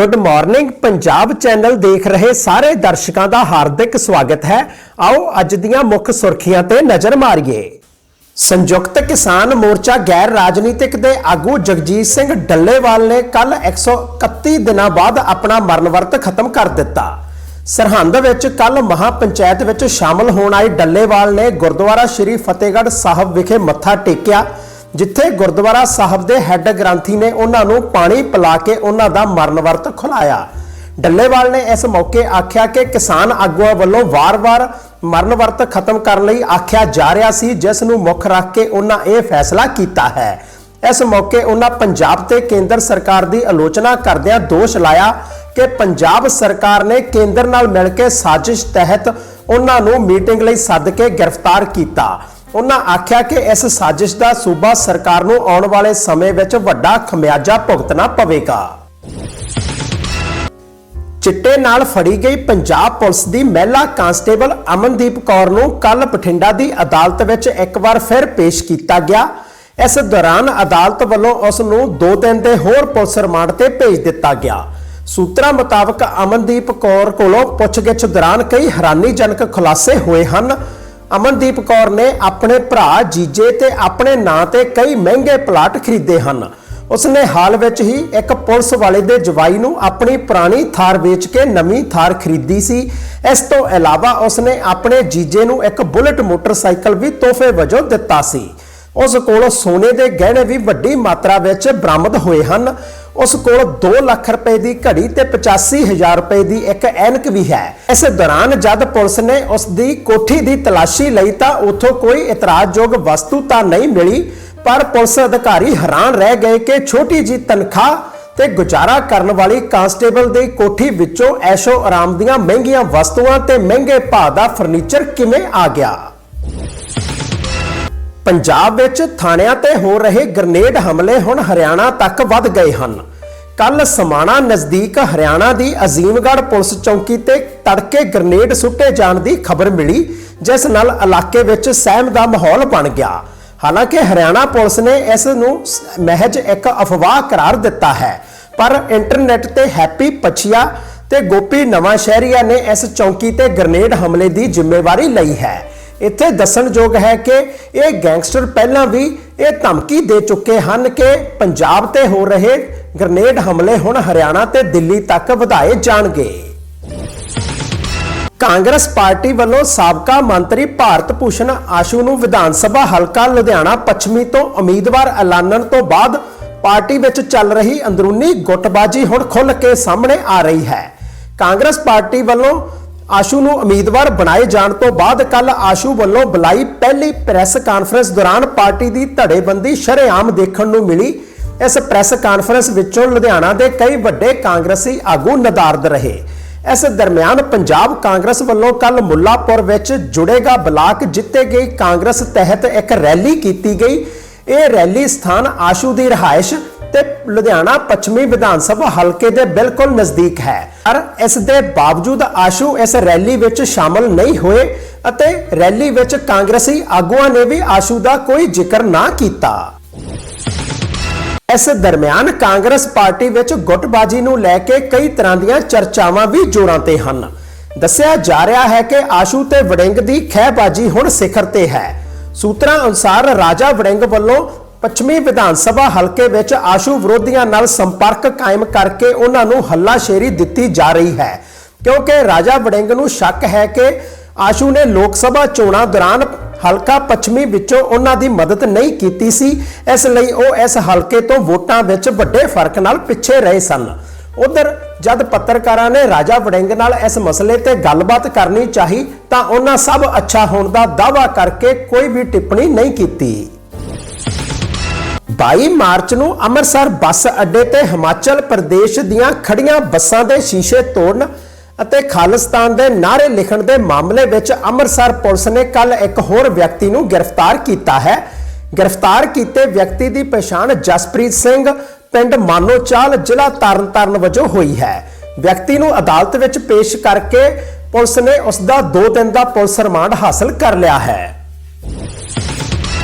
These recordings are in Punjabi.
ਗੁੱਡ ਮਾਰਨਿੰਗ ਪੰਜਾਬ ਚੈਨਲ ਦੇਖ ਰਹੇ ਸਾਰੇ ਦਰਸ਼ਕਾਂ ਦਾ ਹਾਰਦਿਕ ਸਵਾਗਤ ਹੈ। ਆਓ ਅੱਜ ਦੀਆਂ ਮੁੱਖ ਸੁਰਖੀਆਂ ਤੇ ਨਜ਼ਰ ਮਾਰੀਏ। ਸੰਯੁਕਤ ਕਿਸਾਨ ਮੋਰਚਾ ਗੈਰ ਰਾਜਨੀਤਿਕ ਦੇ ਆਗੂ ਜਗਜੀਤ ਸਿੰਘ ਡੱਲੇਵਾਲ ਨੇ ਕੱਲ 131 ਦਿਨਾਂ ਬਾਅਦ ਆਪਣਾ ਮਰਨ ਵਰਤ ਖਤਮ ਕਰ ਦਿੱਤਾ। ਸਰਹੰਦ ਵਿੱਚ ਕੱਲ ਮਹਾ ਪੰਚਾਇਤ ਵਿੱਚ ਸ਼ਾਮਲ ਹੋਣ ਆਏ ਡੱਲੇਵਾਲ ਨੇ ਗੁਰਦੁਆਰਾ ਸ਼੍ਰੀ ਫਤਿਹਗੜ੍ਹ ਸਾਹਿਬ ਵਿਖੇ ਮੱਥਾ ਟੇਕਿਆ। ਜਿੱਥੇ ਗੁਰਦੁਆਰਾ ਸਾਹਿਬ ਦੇ ਹੈੱਡ ਗ੍ਰੰਥੀ ਨੇ ਉਹਨਾਂ ਨੂੰ ਪਾਣੀ ਪਿਲਾ ਕੇ ਉਹਨਾਂ ਦਾ ਮਰਨ ਵਰਤ ਖੁਲਾਇਆ। ਡੱਲੇਵਾਲ ਨੇ ਇਸ ਮੌਕੇ ਆਖਿਆ ਕਿ ਕਿਸਾਨ ਆਗੂਆਂ ਵੱਲੋਂ ਵਾਰ-ਵਾਰ ਮਰਨ ਵਰਤ ਖਤਮ ਕਰਨ ਲਈ ਆਖਿਆ ਜਾ ਰਿਹਾ ਸੀ, ਜਿਸ ਨੂੰ ਮੁੱਖ ਰੱਖ ਕੇ ਉਹਨਾਂ ਇਹ ਫੈਸਲਾ ਕੀਤਾ ਹੈ। ਇਸ ਮੌਕੇ ਉਹਨਾਂ ਪੰਜਾਬ ਤੇ ਕੇਂਦਰ ਸਰਕਾਰ ਦੀ ਆਲੋਚਨਾ ਕਰਦਿਆਂ ਦੋਸ਼ ਲਾਇਆ ਕਿ ਪੰਜਾਬ ਸਰਕਾਰ ਨੇ ਕੇਂਦਰ ਨਾਲ ਮਿਲ ਕੇ ਸਾਜ਼ਿਸ਼ ਤਹਿਤ ਉਹਨਾਂ ਨੂੰ ਮੀਟਿੰਗ ਲਈ ਸੱਦ ਕੇ ਗ੍ਰਿਫਤਾਰ ਕੀਤਾ। ਉਹਨਾਂ ਆਖਿਆ ਕਿ ਇਸ ਸਾਜ਼ਿਸ਼ ਦਾ ਸੂਬਾ ਸਰਕਾਰ ਨੂੰ ਆਉਣ ਵਾਲੇ ਸਮੇਂ ਵਿੱਚ ਵੱਡਾ ਖਮਿਆਜਾ ਭੁਗਤਣਾ ਪਵੇਗਾ। ਚਿੱਟੇ ਨਾਲ ਫੜੀ ਗਈ ਪੰਜਾਬ ਪੁਲਿਸ ਦੀ ਮਹਿਲਾ ਕਾਂਸਟੇਬਲ ਅਮਨਦੀਪ ਕੌਰ ਨੂੰ ਕੱਲ ਬਠਿੰਡਾ ਦੀ ਅਦਾਲਤ ਵਿੱਚ ਇੱਕ ਵਾਰ ਫਿਰ ਪੇਸ਼ ਕੀਤਾ ਗਿਆ। ਇਸ ਦੌਰਾਨ ਅਦਾਲਤ ਵੱਲੋਂ ਉਸ ਨੂੰ 2 ਦਿਨ ਦੇ ਹੋਰ ਪੁਲਿਸ ਰਿਮਾਂਡ ਤੇ ਭੇਜ ਦਿੱਤਾ ਗਿਆ। ਸੂਤਰਾਂ ਮੁਤਾਬਕ ਅਮਨਦੀਪ ਕੌਰ ਕੋਲੋਂ ਪੁੱਛਗਿੱਛ ਦੌਰਾਨ ਕਈ ਹੈਰਾਨੀਜਨਕ ਖੁਲਾਸੇ ਹੋਏ ਹਨ। ਅਮਨਦੀਪ ਕੌਰ ਨੇ ਆਪਣੇ ਭਰਾ ਜੀਜੇ ਤੇ ਆਪਣੇ ਨਾਂ ਤੇ ਕਈ ਮਹਿੰਗੇ ਪਲਾਟ ਖਰੀਦੇ ਹਨ। ਉਸਨੇ ਹਾਲ ਵਿੱਚ ਹੀ ਇੱਕ ਪੁਲਿਸ ਵਾਲੇ ਦੇ ਜਵਾਈ ਨੂੰ ਆਪਣੀ ਪੁਰਾਣੀ ਥਾਰ ਵੇਚ ਕੇ ਨਵੀਂ ਥਾਰ ਖਰੀਦੀ ਸੀ। ਇਸ ਤੋਂ ਇਲਾਵਾ ਉਸਨੇ ਆਪਣੇ ਜੀਜੇ ਨੂੰ ਇੱਕ ਬੁਲਟ ਮੋਟਰਸਾਈਕਲ ਵੀ ਤੋਹਫੇ ਵਜੋਂ ਦਿੱਤਾ ਸੀ। ਉਸ ਕੋਲੋਂ ਸੋਨੇ ਦੇ ਗਹਿਣੇ ਵੀ ਵੱਡੀ ਮਾਤਰਾ ਵਿੱਚ ਬਰਾਮਦ ਹੋਏ ਹਨ। ਉਸ ਕੋਲ 2 ਲੱਖ ਰੁਪਏ ਦੀ ਘੜੀ ਤੇ 85000 ਰੁਪਏ ਦੀ ਇੱਕ ਐਨਕ ਵੀ ਹੈ। ਇਸ ਦੌਰਾਨ ਜਦ ਪੁਲਿਸ ਨੇ ਉਸ ਦੀ ਕੋਠੀ ਦੀ ਤਲਾਸ਼ੀ ਲਈ ਤਾਂ ਉੱਥੋਂ ਕੋਈ ਇਤਰਾਜ਼ਯੋਗ ਵਸਤੂ ਤਾਂ ਨਹੀਂ ਮਿਲੀ, ਪਰ ਪੁਲਿਸ ਅਧਿਕਾਰੀ ਹੈਰਾਨ ਰਹਿ ਗਏ ਕਿ ਛੋਟੀ ਜੀ ਤਨਖਾਹ ਤੇ ਗੁਜ਼ਾਰਾ ਕਰਨ ਵਾਲੀ ਕਾਂਸਟੇਬਲ ਦੀ ਕੋਠੀ ਵਿੱਚੋਂ ਐਸ਼ੋ ਆਰਾਮ ਦੀਆਂ ਮਹਿੰਗੀਆਂ ਵਸਤੂਆਂ ਤੇ ਮਹਿੰਗੇ ਭਾਅ ਦਾ ਫਰਨੀਚਰ ਕਿਵੇਂ ਆ ਗਿਆ? ਪੰਜਾਬ ਵਿੱਚ ਥਾਣਿਆਂ ਤੇ ਹੋ ਰਹੇ ਗ੍ਰਨੇਡ ਹਮਲੇ ਹੁਣ ਹਰਿਆਣਾ ਤੱਕ ਵੱਧ ਗਏ ਹਨ। ਕੱਲ ਸਮਾਣਾ ਨਜ਼ਦੀਕ ਹਰਿਆਣਾ ਦੀ ਅਜ਼ੀਮਗੜ੍ਹ ਪੁਲਿਸ ਚੌਕੀ ਤੇ ਤੜਕੇ ਗ੍ਰਨੇਡ ਸੁੱਟੇ ਜਾਣ ਦੀ ਖਬਰ ਮਿਲੀ, ਜਿਸ ਨਾਲ ਇਲਾਕੇ ਵਿੱਚ ਸਹਿਮ ਦਾ ਮਾਹੌਲ ਬਣ ਗਿਆ। ਹਾਲਾਂਕਿ ਹਰਿਆਣਾ ਪੁਲਿਸ ਨੇ ਇਸ ਨੂੰ ਮਹਿਜ ਇੱਕ ਅਫਵਾਹ ਕਰਾਰ ਦਿੱਤਾ ਹੈ, ਪਰ ਇੰਟਰਨੈਟ ਤੇ ਹੈਪੀ ਪਛੀਆ ਤੇ ਗੋਪੀ ਨਵਾਂ ਸ਼ਹਿਰੀਆ ਨੇ ਇਸ ਚੌਂਕੀ ਤੇ ਗ੍ਰਨੇਡ ਹਮਲੇ ਦੀ ਜ਼ਿੰਮੇਵਾਰੀ ਲਈ ਹੈ। ਇੱਥੇ ਦੱਸਣਯੋਗ ਹੈ ਕਿ ਇਹ ਗੈਂਗਸਟਰ ਪਹਿਲਾਂ ਵੀ ਇਹ ਧਮਕੀ ਦੇ ਚੁੱਕੇ ਹਨ ਕਿ ਪੰਜਾਬ ਤੇ ਹੋ ਰਹੇ ਗ੍ਰਨੇਡ ਹਮਲੇ ਹੁਣ ਹਰਿਆਣਾ ਤੇ ਦਿੱਲੀ ਤੱਕ ਵਧਾਏ ਜਾਣਗੇ। ਕਾਂਗਰਸ ਪਾਰਟੀ ਵੱਲੋਂ ਸਾਬਕਾ ਮੰਤਰੀ ਭਾਰਤ ਭੂਸ਼ਣ ਆਸ਼ੂ ਨੂੰ ਵਿਧਾਨ ਸਭਾ ਹਲਕਾ ਲੁਧਿਆਣਾ ਪੱਛਮੀ ਤੋਂ ਉਮੀਦਵਾਰ ਐਲਾਨਣ ਤੋਂ ਬਾਅਦ ਪਾਰਟੀ ਵਿੱਚ ਚੱਲ ਰਹੀ ਅੰਦਰੂਨੀ ਗੁੱਟਬਾਜ਼ੀ ਹੁਣ ਖੁੱਲ੍ਹ ਕੇ ਸਾਹਮਣੇ ਆ ਰਹੀ ਹੈ। ਕਾਂਗਰਸ ਪਾਰਟੀ ਵੱਲੋਂ ਆਸ਼ੂ ਨੂੰ ਉਮੀਦਵਾਰ ਬਣਾਏ ਜਾਣ ਤੋਂ ਬਾਅਦ ਕੱਲ ਆਸ਼ੂ ਵੱਲੋਂ ਬੁਲਾਈ ਪਹਿਲੀ ਪ੍ਰੈਸ ਕਾਨਫਰੰਸ ਦੌਰਾਨ ਪਾਰਟੀ ਦੀ ਧੜੇਬੰਦੀ ਸ਼ਰੇਆਮ ਦੇਖਣ ਨੂੰ ਮਿਲੀ। ਇਸ ਪ੍ਰੈਸ ਕਾਨਫਰੰਸ ਵਿੱਚੋਂ ਲੁਧਿਆਣਾ ਦੇ ਕਈ ਵੱਡੇ ਕਾਂਗਰਸੀ ਆਗੂ ਨਦਾਰਦ ਰਹੇ। ਇਸ ਦਰਮਿਆਨ ਪੰਜਾਬ ਕਾਂਗਰਸ ਵੱਲੋਂ ਕੱਲ ਮੁੱਲਾਪੁਰ ਵਿੱਚ ਜੁੜੇਗਾ ਬਲਾਕ ਜਿੱਤੇ ਗਈ ਕਾਂਗਰਸ ਤਹਿਤ ਇੱਕ ਰੈਲੀ ਕੀਤੀ ਗਈ। ਇਹ ਰੈਲੀ ਸਥਾਨ ਆਸ਼ੂ ਦੀ ਰਹਾਇਸ਼ ਤੇ ਲੁਧਿਆਣਾ ਪੱਛਮੀ ਵਿਧਾਨ ਸਭਾ ਹਲਕੇ ਦੇ ਬਿਲਕੁਲ ਨਜ਼ਦੀਕ ਹੈ। ਪਰ ਇਸ ਦੇ ਬਾਵਜੂਦ ਆਸ਼ੂ ਇਸ ਰੈਲੀ ਵਿੱਚ ਸ਼ਾਮਲ ਨਹੀਂ ਹੋਏ ਅਤੇ ਰੈਲੀ ਵਿੱਚ ਕਾਂਗਰਸੀ ਆਗੂਆਂ ਨੇ ਵੀ ਆਸ਼ੂ ਦਾ ਕੋਈ ਜ਼ਿਕਰ ਨਾ ਕੀਤਾ। ਇਸ ਦਰਮਿਆਨ ਕਾਂਗਰਸ ਪਾਰਟੀ ਵਿੱਚ ਗੁੱਟਬਾਜ਼ੀ ਨੂੰ ਲੈ ਕੇ ਕਈ ਤਰ੍ਹਾਂ ਦੀਆਂ ਚਰਚਾਵਾਂ ਵੀ ਜੋਰਾਂ ਤੇ ਹਨ। ਦੱਸਿਆ ਜਾ ਰਿਹਾ ਹੈ ਕਿ ਆਸ਼ੂ ਤੇ ਵੜਿੰਗ ਦੀ ਖਹਿਬਾਜ਼ੀ ਹੁਣ ਸਿਖਰ ਤੇ ਹੈ। ਸੂਤਰਾਂ ਅਨੁਸਾਰ ਰਾਜਾ ਵੜਿੰਗ ਵੱਲੋਂ ਪੱਛਮੀ ਵਿਧਾਨ ਸਭਾ ਹਲਕੇ ਵਿੱਚ ਆਸ਼ੂ ਵਿਰੋਧੀਆਂ ਨਾਲ ਸੰਪਰਕ ਕਾਇਮ ਕਰਕੇ ਉਹਨਾਂ ਨੂੰ ਹੱਲਾਸ਼ੇਰੀ ਦਿੱਤੀ ਜਾ ਰਹੀ ਹੈ। ਕਿਉਂਕਿ ਰਾਜਾ ਵੜਿੰਗ ਨੂੰ ਸ਼ੱਕ ਹੈ ਕਿ ਆਸ਼ੂ ਨੇ ਲੋਕ ਸਭਾ ਚੋਣਾਂ ਦੌਰਾਨ ਹਲਕਾ ਪੱਛਮੀ ਵਿੱਚੋਂ ਉਹਨਾਂ ਦੀ ਮਦਦ ਨਹੀਂ ਕੀਤੀ ਸੀ। ਇਸ ਲਈ ਉਹ ਇਸ ਹਲਕੇ ਤੋਂ ਵੋਟਾਂ ਵਿੱਚ ਵੱਡੇ ਫ਼ਰਕ ਨਾਲ ਪਿੱਛੇ ਰਹੇ ਸਨ। ਉਧਰ ਜਦ ਪੱਤਰਕਾਰਾਂ ਨੇ ਰਾਜਾ ਵੜਿੰਗ ਨਾਲ ਇਸ ਮਸਲੇ ਤੇ ਗੱਲਬਾਤ ਕਰਨੀ ਚਾਹੀ ਤਾਂ ਉਹਨਾਂ ਸਭ ਅੱਛਾ ਹੋਣ ਦਾ ਦਾਅਵਾ ਕਰਕੇ ਕੋਈ ਵੀ ਟਿੱਪਣੀ ਨਹੀਂ ਕੀਤੀ। 22 ਮਾਰਚ ਨੂੰ ਅੰਮ੍ਰਿਤਸਰ ਬੱਸ ਅੱਡੇ ਤੇ ਹਿਮਾਚਲ ਪ੍ਰਦੇਸ਼ ਦੀਆਂ ਖੜੀਆਂ ਬੱਸਾਂ ਦੇ ਸ਼ੀਸ਼ੇ ਤੋੜਨ ਅਤੇ ਖਾਲਿਸਤਾਨ ਦੇ ਨਾਅਰੇ ਲਿਖਣ ਦੇ ਮਾਮਲੇ ਵਿੱਚ ਅੰਮ੍ਰਿਤਸਰ ਪੁਲਿਸ ਨੇ ਕੱਲ ਇੱਕ ਹੋਰ ਵਿਅਕਤੀ ਨੂੰ ਗ੍ਰਿਫਤਾਰ ਕੀਤਾ ਹੈ। ਗ੍ਰਿਫਤਾਰ ਕੀਤੇ ਵਿਅਕਤੀ ਦੀ ਪਛਾਣ ਜਸਪ੍ਰੀਤ ਸਿੰਘ, ਪਿੰਡ ਮਾਨੋਚਾਲ, ਜ਼ਿਲ੍ਹਾ ਤਰਨਤਾਰਨ ਵਜੋਂ ਹੋਈ ਹੈ। ਵਿਅਕਤੀ ਨੂੰ ਅਦਾਲਤ ਵਿੱਚ ਪੇਸ਼ ਕਰਕੇ ਪੁਲਿਸ ਨੇ ਉਸ ਦਾ 2 ਦਿਨ ਦਾ ਪੁਲਿਸ ਰਿਮਾਂਡ ਹਾਸਲ ਕਰ ਲਿਆ ਹੈ।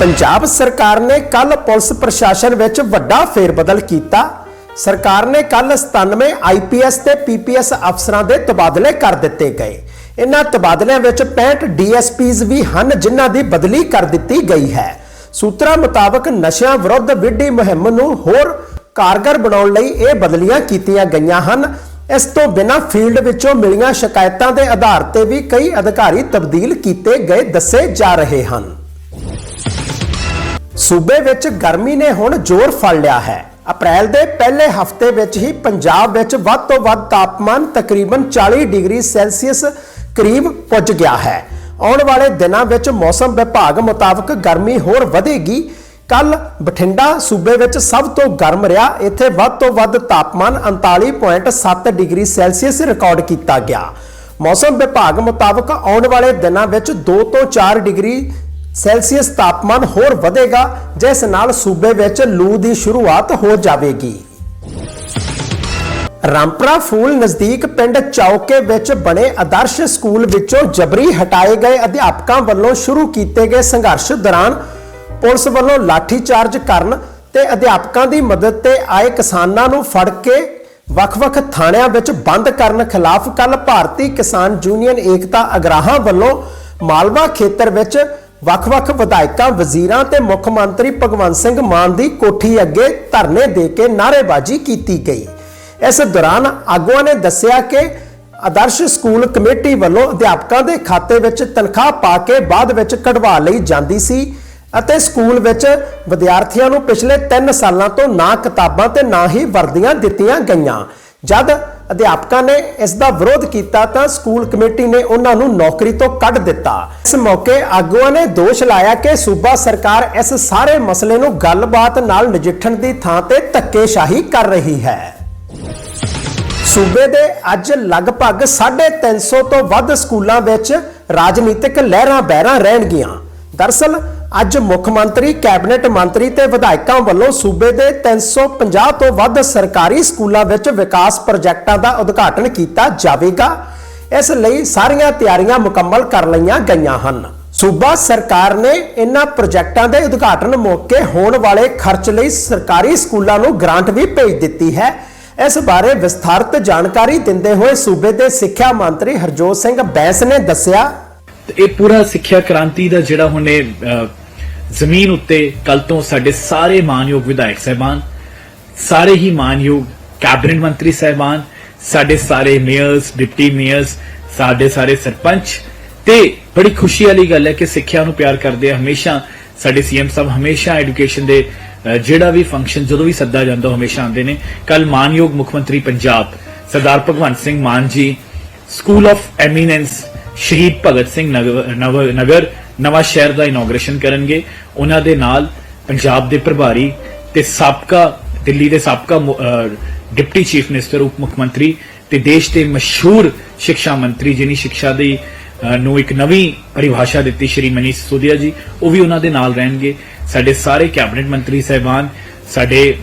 ਪੰਜਾਬ ਸਰਕਾਰ ਨੇ ਕੱਲ ਪੁਲਿਸ ਪ੍ਰਸ਼ਾਸਨ ਵਿੱਚ ਵੱਡਾ ਫੇਰਬਦਲ ਕੀਤਾ। ਸਰਕਾਰ ਨੇ ਕੱਲ 97 ਆਈਪੀਐਸ ਤੇ ਪੀਪੀਐਸ ਅਫਸਰਾਂ ਦੇ ਤਬਾਦਲੇ ਕਰ ਦਿੱਤੇ ਗਏ। ਇਨ੍ਹਾਂ ਤਬਾਦਲਿਆਂ ਵਿੱਚ 65 ਡੀਐਸਪੀਜ਼ ਵੀ ਹਨ ਜਿਨ੍ਹਾਂ ਦੀ ਬਦਲੀ ਕਰ ਦਿੱਤੀ ਗਈ ਹੈ। ਸੂਤਰਾਂ ਮੁਤਾਬਕ ਨਸ਼ਿਆਂ ਵਿਰੁੱਧ ਵਿੱਢੀ ਮੁਹਿੰਮ ਨੂੰ ਹੋਰ ਕਾਰਗਰ ਬਣਾਉਣ ਲਈ ਇਹ ਬਦਲੀਆਂ ਕੀਤੀਆਂ ਗਈਆਂ ਹਨ। ਇਸ ਤੋਂ ਬਿਨਾਂ ਫੀਲਡ ਵਿੱਚੋਂ ਮਿਲੀਆਂ ਸ਼ਿਕਾਇਤਾਂ ਦੇ ਆਧਾਰ ਤੇ ਵੀ ਕਈ ਅਧਿਕਾਰੀ ਤਬਦੀਲ ਕੀਤੇ ਗਏ ਦੱਸੇ ਜਾ ਰਹੇ ਹਨ। ਸੂਬੇ ਵਿੱਚ ਗਰਮੀ ਨੇ ਹੁਣ ਜ਼ੋਰ ਫੜ ਲਿਆ ਹੈ। ਅਪ੍ਰੈਲ ਦੇ ਪਹਿਲੇ ਹਫ਼ਤੇ ਵਿੱਚ ਹੀ ਪੰਜਾਬ ਵਿੱਚ ਵੱਧ ਤੋਂ ਵੱਧ ਤਾਪਮਾਨ ਤਕਰੀਬਨ 40 ਡਿਗਰੀ ਸੈਲਸੀਅਸ ਕਰੀਬ ਪੁੱਜ ਗਿਆ ਹੈ। ਆਉਣ ਵਾਲੇ ਦਿਨਾਂ ਵਿੱਚ ਮੌਸਮ ਵਿਭਾਗ ਮੁਤਾਬਕ ਗਰਮੀ ਹੋਰ ਵਧੇਗੀ। ਕੱਲ ਬਠਿੰਡਾ ਸੂਬੇ ਵਿੱਚ ਸਭ ਤੋਂ ਗਰਮ ਰਿਹਾ। ਇੱਥੇ ਵੱਧ ਤੋਂ ਵੱਧ ਤਾਪਮਾਨ 39.7 ਡਿਗਰੀ ਸੈਲਸੀਅਸ ਰਿਕਾਰਡ ਕੀਤਾ ਗਿਆ। ਮੌਸਮ ਵਿਭਾਗ ਮੁਤਾਬਕ ਆਉਣ ਵਾਲੇ ਦਿਨਾਂ ਵਿੱਚ 2 ਤੋਂ 4 ਡਿਗਰੀ ਸੈਲਸੀਅਸ ਤਾਪਮਾਨ ਹੋਰ ਵਧੇਗਾ, ਜਿਸ ਨਾਲ ਸੂਬੇ ਵਿੱਚ ਲੂ ਦੀ ਸ਼ੁਰੂਆਤ ਹੋ ਜਾਵੇਗੀ। ਰਾਮਪੁਰਾ ਫੂਲ ਨਜ਼ਦੀਕ ਪਿੰਡ ਚੌਕੇ ਵਿੱਚ ਬਣੇ ਆਦਰਸ਼ ਸਕੂਲ ਵਿੱਚੋਂ ਜਬਰੀ ਹਟਾਏ ਗਏ ਅਧਿਆਪਕਾਂ ਵੱਲੋਂ ਸ਼ੁਰੂ ਕੀਤੇ ਗਏ ਸੰਘਰਸ਼ ਦੌਰਾਨ ਪੁਲਿਸ ਵੱਲੋਂ ਲਾਠੀਚਾਰਜ ਕਰਨ ਤੇ ਅਧਿਆਪਕਾਂ ਦੀ ਮਦਦ ਤੇ ਆਏ ਕਿਸਾਨਾਂ ਨੂੰ ਫੜ ਕੇ ਵੱਖ-ਵੱਖ ਥਾਣਿਆਂ ਵਿੱਚ ਬੰਦ ਕਰਨ ਖਿਲਾਫ ਕੱਲ ਭਾਰਤੀ ਕਿਸਾਨ ਯੂਨੀਅਨ ਏਕਤਾ ਅਗਰਾਹਾਂ ਵੱਲੋਂ ਮਾਲਵਾ ਖੇਤਰ ਵਿੱਚ ਵੱਖ-ਵੱਖ ਵਿਧਾਇਕਾਂ, ਵਜ਼ੀਰਾਂ ਤੇ ਮੁੱਖ ਮੰਤਰੀ ਭਗਵੰਤ ਸਿੰਘ ਮਾਨ ਦੀ ਕੋਠੀ ਅੱਗੇ ਧਰਨੇ ਦੇ ਕੇ ਨਾਅਰੇਬਾਜ਼ੀ ਕੀਤੀ ਗਈ। ਇਸ ਦੌਰਾਨ ਆਗੂਆਂ ਨੇ ਦੱਸਿਆ ਕਿ ਆਦਰਸ਼ ਸਕੂਲ ਕਮੇਟੀ ਵੱਲੋਂ ਅਧਿਆਪਕਾਂ ਦੇ ਖਾਤੇ ਵਿੱਚ ਤਨਖਾਹ ਪਾ ਕੇ ਬਾਅਦ ਵਿੱਚ ਕਢਵਾ ਲਈ ਜਾਂਦੀ ਸੀ ਅਤੇ ਸਕੂਲ ਵਿੱਚ ਵਿਦਿਆਰਥੀਆਂ ਨੂੰ ਪਿਛਲੇ 3 ਸਾਲਾਂ ਤੋਂ ਨਾ ਕਿਤਾਬਾਂ ਤੇ ਨਾ ਹੀ ਵਰਦੀਆਂ ਦਿੱਤੀਆਂ ਗਈਆਂ। ਜਦ ਅਧਿਆਪਕਾਂ ਨੇ ਇਸ ਦਾ ਵਿਰੋਧ ਕੀਤਾ ਤਾਂ ਸਕੂਲ ਕਮੇਟੀ ਨੇ ਉਹਨਾਂ ਨੂੰ ਨੌਕਰੀ ਤੋਂ ਕੱਢ ਦਿੱਤਾ। ਇਸ ਮੌਕੇ ਆਗੂਆਂ ਨੇ ਦੋਸ਼ ਲਾਇਆ ਕਿ ਸੂਬਾ ਸਰਕਾਰ ਇਸ ਸਾਰੇ ਮਸਲੇ ਨੂੰ ਗੱਲਬਾਤ ਨਾਲ ਨਜਿੱਠਣ ਦੀ ਥਾਂ ਤੇ ਧੱਕੇਸ਼ਾਹੀ ਕਰ ਰਹੀ ਹੈ। ਸੂਬੇ ਦੇ ਅੱਜ ਲਗਭਗ 350 ਤੋਂ ਵੱਧ ਸਕੂਲਾਂ ਵਿੱਚ ਰਾਜਨੀਤਿਕ ਲਹਿਰਾਂ ਬਹਿਰਾਂ ਰਹਿਣਗੀਆਂ। ਦਰਸਲ ਅੱਜ ਮੁੱਖ ਮੰਤਰੀ, ਕੈਬਨਿਟ ਮੰਤਰੀ ਤੇ ਵਿਧਾਇਕਾਂ ਵੱਲੋਂ ਸੂਬੇ ਦੇ 350 ਤੋਂ ਵੱਧ ਸਰਕਾਰੀ ਸਕੂਲਾਂ ਵਿੱਚ ਵਿਕਾਸ ਪ੍ਰੋਜੈਕਟਾਂ ਦਾ ਉਦਘਾਟਨ ਕੀਤਾ ਜਾਵੇਗਾ। ਇਸ ਲਈ ਸਾਰੀਆਂ ਤਿਆਰੀਆਂ ਮੁਕੰਮਲ ਕਰ ਲਈਆਂ ਗਈਆਂ ਹਨ। ਸੂਬਾ ਸਰਕਾਰ ਨੇ ਇਨ੍ਹਾਂ ਪ੍ਰੋਜੈਕਟਾਂ ਦੇ ਉਦਘਾਟਨ ਮੌਕੇ ਹੋਣ ਵਾਲੇ ਖਰਚ ਲਈ ਸਰਕਾਰੀ ਸਕੂਲਾਂ ਨੂੰ ਗ੍ਰਾਂਟ ਵੀ ਭੇਜ ਦਿੱਤੀ ਹੈ। ਇਸ ਬਾਰੇ ਵਿਸਥਾਰਤ ਜਾਣਕਾਰੀ ਦਿੰਦੇ ਹੋਏ ਸੂਬੇ ਦੇ ਸਿੱਖਿਆ ਮੰਤਰੀ ਹਰਜੋਤ ਸਿੰਘ ਬੈਂਸ ਨੇ ਦੱਸਿਆ। ਇਹ ਪੂਰਾ ਸਿੱਖਿਆ ਕ੍ਰਾਂਤੀ ਦਾ ਜਿਹੜਾ ਹੁਣੇ ਜ਼ਮੀਨ ਉੱਤੇ ਕੱਲ ਤੋਂ ਸਾਡੇ ਸਾਰੇ ਮਾਨਯੋਗ ਵਿਧਾਇਕ ਸਹਿਬਾਨ, ਸਾਰੇ ਹੀ ਮਾਨਯੋਗ ਕੈਬਨਿਟ ਮੰਤਰੀ ਸਹਿਬਾਨ, ਸਾਡੇ ਸਾਰੇ ਮੇਅਰਸ ਡਿਪਟੀ ਮੇਅਰਸ ਸਾਡੇ ਸਾਰੇ ਸਰਪੰਚ ਤੇ ਬੜੀ ਖੁਸ਼ੀ ਵਾਲੀ ਗੱਲ ਹੈ ਕਿ ਸਿੱਖਿਆ ਨੂੰ ਪਿਆਰ ਕਰਦੇ ਆ ਹਮੇਸ਼ਾ, ਸਾਡੇ ਸੀਐਮ ਸਾਹਿਬ ਹਮੇਸ਼ਾ ਐਜੂਕੇਸ਼ਨ ਦੇ ਜਿਹੜਾ ਵੀ ਫੰਕਸ਼ਨ ਜਦੋਂ ਵੀ ਸੱਦਾ ਜਾਂਦਾ ਹਮੇਸ਼ਾ ਆਉਂਦੇ ਨੇ। ਕੱਲ ਮਾਨਯੋਗ ਮੁੱਖ ਮੰਤਰੀ ਪੰਜਾਬ, ਸਰਦਾਰ ਭਗਵੰਤ ਸਿੰਘ ਮਾਨ ਜੀ ਸਕੂਲ ਆਫ ਐਮੀਨੈਂਸ ਸ਼ਹੀਦ ਭਗਤ ਸਿੰਘ ਨਗਰ- ਨਵਾਂ ਸ਼ਹਿਰ ਦਾ ਇਨੋਗ੍ਰੇਸ਼ਨ ਕਰਨਗੇ। ਉਹਨਾਂ ਦੇ ਨਾਲ ਪੰਜਾਬ ਦੇ ਪ੍ਰਭਾਰੀ ਤੇ ਸਾਬਕਾ, ਦਿੱਲੀ ਦੇ ਸਾਬਕਾ ਡਿਪਟੀ ਚੀਫ ਮਿਨਿਸਟਰ, ਉਪ ਮੁੱਖ ਮੰਤਰੀ ਤੇ ਦੇਸ਼ ਦੇ ਮਸ਼ਹੂਰ ਸਿੱਖਿਆ ਮੰਤਰੀ ਜਿਨੀ ਸਿੱਖਿਆ ਦੀ ਨੂੰ ਇੱਕ ਨਵੀਂ ਪਰਿਭਾਸ਼ਾ ਦਿੱਤੀ ਸ਼੍ਰੀ ਮਨੀਸ਼ ਸਿਸੋਦੀਆ ਜੀ, ਉਹ ਵੀ ਉਹਨਾਂ ਦੇ ਨਾਲ ਰਹਿਣਗੇ। ਸਾਡੇ ਸਾਰੇ ਕੈਬਨਿਟ ਮੰਤਰੀ ਸਹਿਬਾਨ, ਸਾਡੇ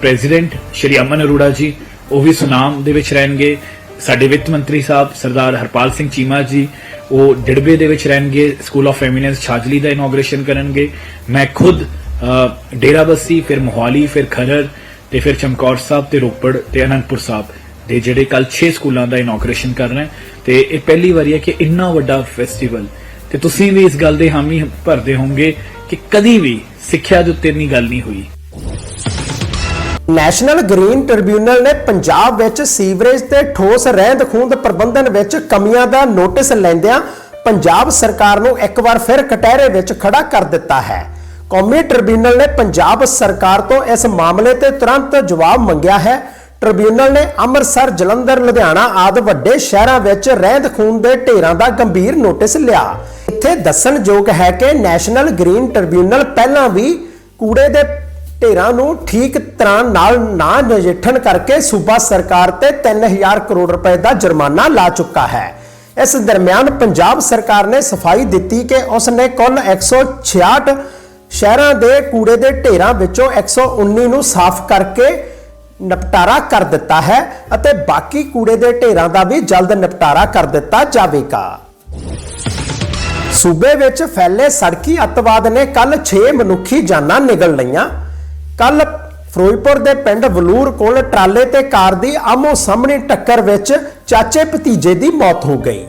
ਪ੍ਰੈਜ਼ੀਡੈਂਟ ਸ਼੍ਰੀ ਅਮਨ ਅਰੋੜਾ ਜੀ, ਉਹ ਵੀ ਸੁਨਾਮ ਦੇ ਵਿੱਚ ਰਹਿਣਗੇ। ਸਾਡੇ ਵਿੱਤ ਮੰਤਰੀ ਸਾਹਿਬ ਸਰਦਾਰ ਹਰਪਾਲ ਸਿੰਘ ਚੀਮਾ ਜੀ ਉਹ ਡਿੜਬੇ ਦੇ ਵਿੱਚ ਰਹਿਣਗੇ ਸਕੂਲ ਆਫ ਐਮੀਨੈਂਸ ਛਾਜਲੀ ਦਾ ਇਨੋਗ੍ਰੇਸ਼ਨ ਕਰਨਗੇ। ਮੈਂ ਖੁਦ ਅਹ, ਡੇਰਾਬੱਸੀ ਫਿਰ ਮੋਹਾਲੀ ਫਿਰ ਖਰੜ ਤੇ ਫਿਰ ਚਮਕੌਰ ਸਾਹਿਬ ਤੇ ਰੋਪੜ ਤੇ ਅਨੰਦਪੁਰ ਸਾਹਿਬ ਦੇ ਜਿਹੜੇ ਕੱਲ 6 ਸਕੂਲਾਂ ਦਾ ਇਨੋਗ੍ਰੇਸ਼ਨ ਕਰਨਾ ਹੈ। ਤੇ ਇਹ ਪਹਿਲੀ ਵਾਰੀ ਹੈ ਕਿ ਇੰਨਾ ਵੱਡਾ ਫੈਸਟੀਵਲ ਤੇ ਤੁਸੀਂ ਵੀ ਇਸ ਗੱਲ ਦੇ ਹਾਮੀ ਭਰਦੇ ਹੋਵੋਗੇ ਕਿ ਕਦੀ ਵੀ ਸਿੱਖਿਆ ਦੇ ਉੱਤੇ ਇੰਨੀ ਗੱਲ ਨਹੀਂ ਹੋਈ। ਨੈਸ਼ਨਲ ਗ੍ਰੀਨ ਟ੍ਰਿਬਿਊਨਲ ਨੇ ਪੰਜਾਬ ਵਿੱਚ ਸੀਵਰੇਜ ਤੇ ਠੋਸ ਰਹਿੰਦ ਖੂੰਦ ਪ੍ਰਬੰਧਨ ਵਿੱਚ ਕਮੀਆਂ ਦਾ ਨੋਟਿਸ ਲੈਂਦਿਆਂ ਪੰਜਾਬ ਸਰਕਾਰ ਨੂੰ ਇੱਕ ਵਾਰ ਫਿਰ ਕਟਹਿਰੇ ਵਿੱਚ ਖੜਾ ਕਰ ਦਿੱਤਾ ਹੈ। ਕੌਮੀ ਟ੍ਰਿਬਿਊਨਲ ਨੇ ਪੰਜਾਬ ਸਰਕਾਰ ਤੋਂ ਇਸ ਮਾਮਲੇ ਤੇ ਤੁਰੰਤ ਜਵਾਬ ਮੰਗਿਆ ਹੈ। ਟ੍ਰਿਬਿਊਨਲ ਨੇ ਅੰਮ੍ਰਿਤਸਰ, ਜਲੰਧਰ, ਲੁਧਿਆਣਾ ਆਦਿ ਵੱਡੇ ਸ਼ਹਿਰਾਂ ਵਿੱਚ ਰਹਿੰਦ ਖੂੰਦ ਦੇ ਢੇਰਾਂ ਦਾ ਗੰਭੀਰ ਨੋਟਿਸ ਲਿਆ। ਇੱਥੇ ਦੱਸਣਯੋਗ ਹੈ ਕਿ ਨੈਸ਼ਨਲ ਗ੍ਰੀਨ ਟ੍ਰਿਬਿਊਨਲ ਪਹਿਲਾਂ ਵੀ ਕੂੜੇ ਦੇ ਢੇਰਾਂ ਨੂੰ ਠੀਕ ਤਰ੍ਹਾਂ ਨਾਲ ਨਾ ਨਜਿੱਠਣ ਕਰਕੇ ਸੂਬਾ ਸਰਕਾਰ ਤੇ 3000 ਕਰੋੜ ਰੁਪਏ ਦਾ ਜੁਰਮਾਨਾ ਲਾ ਚੁੱਕਾ ਹੈ। ਇਸ ਦਰਮਿਆਨ ਪੰਜਾਬ ਸਰਕਾਰ ਨੇ ਸਫ਼ਾਈ ਦਿੱਤੀ ਕਿ ਉਸ ਨੇ ਕੁੱਲ 166 ਸ਼ਹਿਰਾਂ ਦੇ ਕੂੜੇ ਦੇ ਢੇਰਾਂ ਵਿੱਚੋਂ 119 ਨੂੰ ਸਾਫ਼ ਕਰਕੇ ਨਿਪਟਾਰਾ ਕਰ ਦਿੱਤਾ ਹੈ ਅਤੇ ਬਾਕੀ ਕੂੜੇ ਦੇ ਢੇਰਾਂ ਦਾ ਵੀ ਜਲਦ ਨਿਪਟਾਰਾ ਕਰ ਦਿੱਤਾ ਜਾਵੇਗਾ। ਸੂਬੇ ਵਿੱਚ ਫੈਲੇ ਸੜਕੀ ਅੱਤਵਾਦ ਨੇ ਕੱਲ 6 ਮਨੁੱਖੀ ਜਾਨਾਂ ਨਿਗਲ ਲਈਆਂ। ਕੱਲ ਫਿਰੋਜ਼ਪੁਰ ਦੇ ਪਿੰਡ ਵਲੂਰ ਕੋਲ ਟਰਾਲੇ ਤੇ ਕਾਰ ਦੀ ਆਮੋ ਸਾਹਮਣੇ ਟੱਕਰ ਵਿੱਚ ਚਾਚੇ ਭਤੀਜੇ ਦੀ ਮੌਤ ਹੋ ਗਈ।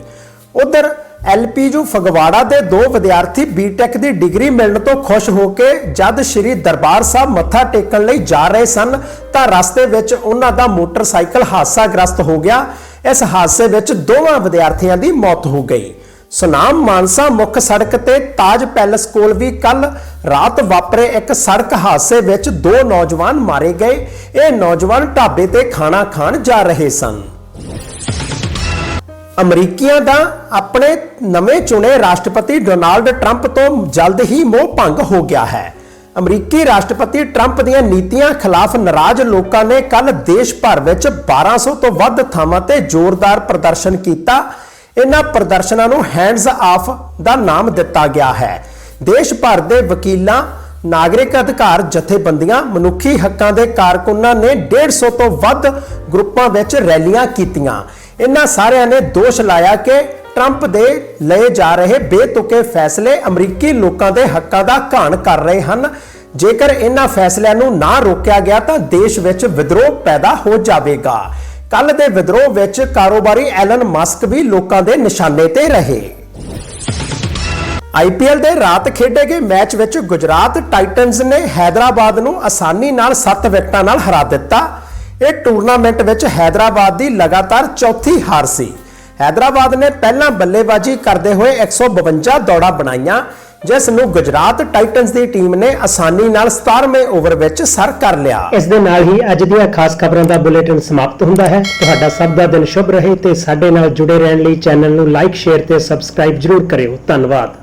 ਉਧਰ ਐਲਪੀਯੂ ਫਗਵਾੜਾ ਦੇ ਦੋ ਵਿਦਿਆਰਥੀ ਬੀਟੈਕ ਦੀ ਡਿਗਰੀ ਮਿਲਣ ਤੋਂ ਖੁਸ਼ ਹੋ ਕੇ ਜਦ ਸ੍ਰੀ ਦਰਬਾਰ ਸਾਹਿਬ ਮੱਥਾ ਟੇਕਣ ਲਈ ਜਾ ਰਹੇ ਸਨ, ਤਾਂ ਰਸਤੇ ਵਿੱਚ ਉਹਨਾਂ ਦਾ ਮੋਟਰਸਾਈਕਲ ਹਾਦਸਾਗ੍ਰਸਤ ਹੋ ਗਿਆ। ਇਸ ਹਾਦਸੇ ਵਿੱਚ ਦੋਵਾਂ ਵਿਦਿਆਰਥੀਆਂ ਦੀ ਮੌਤ ਹੋ ਗਈ। ਸੁਨਾਮ ਮਾਨਸਾ ਮੁੱਖ ਸੜਕ ਤੇ ਤਾਜ ਪੈਲਸ ਕੋਲ ਵੀ ਕੱਲ ਰਾਤ ਵਾਪਰੇ ਇੱਕ ਸੜਕ ਹਾਦਸੇ ਵਿੱਚ ਦੋ ਨੌਜਵਾਨ ਮਾਰੇ ਗਏ। ਇਹ ਨੌਜਵਾਨ ਢਾਬੇ ਤੇ ਖਾਣਾ ਖਾਣ ਜਾ ਰਹੇ ਸਨ। ਅਮਰੀਕੀਆਂ ਦਾ ਆਪਣੇ ਨਵੇਂ ਚੁਣੇ ਰਾਸ਼ਟਰਪਤੀ ਡੋਨਾਲਡ ਟਰੰਪ ਤੋਂ ਜਲਦ ਹੀ ਮੋਹ ਭੰਗ ਹੋ ਗਿਆ ਹੈ। ਅਮਰੀਕੀ ਰਾਸ਼ਟਰਪਤੀ ਟਰੰਪ ਦੀਆਂ ਨੀਤੀਆਂ ਖਿਲਾਫ ਨਾਰਾਜ਼ ਲੋਕਾਂ ਨੇ ਕੱਲ ਦੇਸ਼ ਭਰ ਵਿੱਚ 1200 ਤੋਂ ਵੱਧ ਥਾਵਾਂ ਤੇ ਜ਼ੋਰਦਾਰ ਪ੍ਰਦਰਸ਼ਨ ਕੀਤਾ। ਇਹਨਾਂ ਪ੍ਰਦਰਸ਼ਨਾਂ ਨੂੰ ਹੈਂਡਸ ਆਫ ਦਾ ਨਾਮ ਦਿੱਤਾ ਗਿਆ ਹੈ। ਦੇਸ਼ ਭਰ ਦੇ ਵਕੀਲਾਂ, ਨਾਗਰਿਕ ਅਧਿਕਾਰ ਜਥੇਬੰਦੀਆਂ, ਮਨੁੱਖੀ ਹੱਕਾਂ ਦੇ ਕਾਰਕੁਨਾਂ ਨੇ 150 ਤੋਂ ਵੱਧ ਗਰੁੱਪਾਂ ਵਿੱਚ ਰੈਲੀਆਂ ਕੀਤੀਆਂ। ਇਹਨਾਂ ਸਾਰਿਆਂ ਨੇ ਦੋਸ਼ ਲਾਇਆ ਕਿ ਟਰੰਪ ਦੇ ਲਏ ਜਾ ਰਹੇ ਬੇਤੁਕੇ ਫੈਸਲੇ ਅਮਰੀਕੀ ਲੋਕਾਂ ਦੇ ਹੱਕਾਂ ਦਾ ਘਾਣ ਕਰ ਰਹੇ ਹਨ। ਜੇਕਰ ਇਹਨਾਂ ਫੈਸਲਿਆਂ ਨੂੰ ਨਾ ਰੋਕਿਆ ਗਿਆ ਤਾਂ ਦੇਸ਼ ਵਿੱਚ ਵਿਦਰੋਹ ਪੈਦਾ ਹੋ ਜਾਵੇਗਾ। ਕੱਲ ਦੇ ਵਿਦਰੋਹ ਵਿੱਚ ਕਾਰੋਬਾਰੀ ਐਲਨ ਮਸਕ ਵੀ ਲੋਕਾਂ ਦੇ ਨਿਸ਼ਾਨੇ ਤੇ ਰਹੇ। ਆਈਪੀਐਲ ਦੇ ਰਾਤ ਖੇਡੇ ਗਏ ਮੈਚ ਵਿੱਚ ਗੁਜਰਾਤ ਟਾਈਟਨਜ਼ ਨੇ ਹੈਦਰਾਬਾਦ ਨੂੰ ਆਸਾਨੀ ਨਾਲ 7 ਵਿਕਟਾਂ ਨਾਲ ਹਰਾ ਦਿੱਤਾ। ਇਹ ਟੂਰਨਾਮੈਂਟ ਵਿੱਚ ਹੈਦਰਾਬਾਦ ਦੀ ਲਗਾਤਾਰ ਚੌਥੀ ਹਾਰ ਸੀ। ਹੈਦਰਾਬਾਦ ਨੇ ਪਹਿਲਾਂ ਬੱਲੇਬਾਜ਼ੀ ਕਰਦੇ ਹੋਏ 152 ਦੌੜਾਂ ਬਣਾਈਆਂ। ਜਿਸ ਨੂੰ ਗੁਜਰਾਤ ਟਾਈਟਨਜ਼ ਦੀ ਟੀਮ ਨੇ ਆਸਾਨੀ ਨਾਲ 17ਵੇਂ ਓਵਰ ਵਿੱਚ ਸਰ ਕਰ ਲਿਆ। ਇਸ ਦੇ ਨਾਲ ਹੀ ਅੱਜ ਦੀਆਂ ਖਾਸ ਖਬਰਾਂ ਦਾ ਬੁਲੇਟਿਨ ਸਮਾਪਤ ਹੁੰਦਾ ਹੈ। ਤੁਹਾਡਾ ਸਭ ਦਾ ਦਿਨ ਸ਼ੁਭ ਰਹੇ ਤੇ ਸਾਡੇ ਨਾਲ ਜੁੜੇ ਰਹਿਣ ਲਈ ਚੈਨਲ ਨੂੰ ਲਾਈਕ, ਸ਼ੇਅਰ ਤੇ ਸਬਸਕ੍ਰਾਈਬ ਜਰੂਰ ਕਰਿਓ। ਧੰਨਵਾਦ।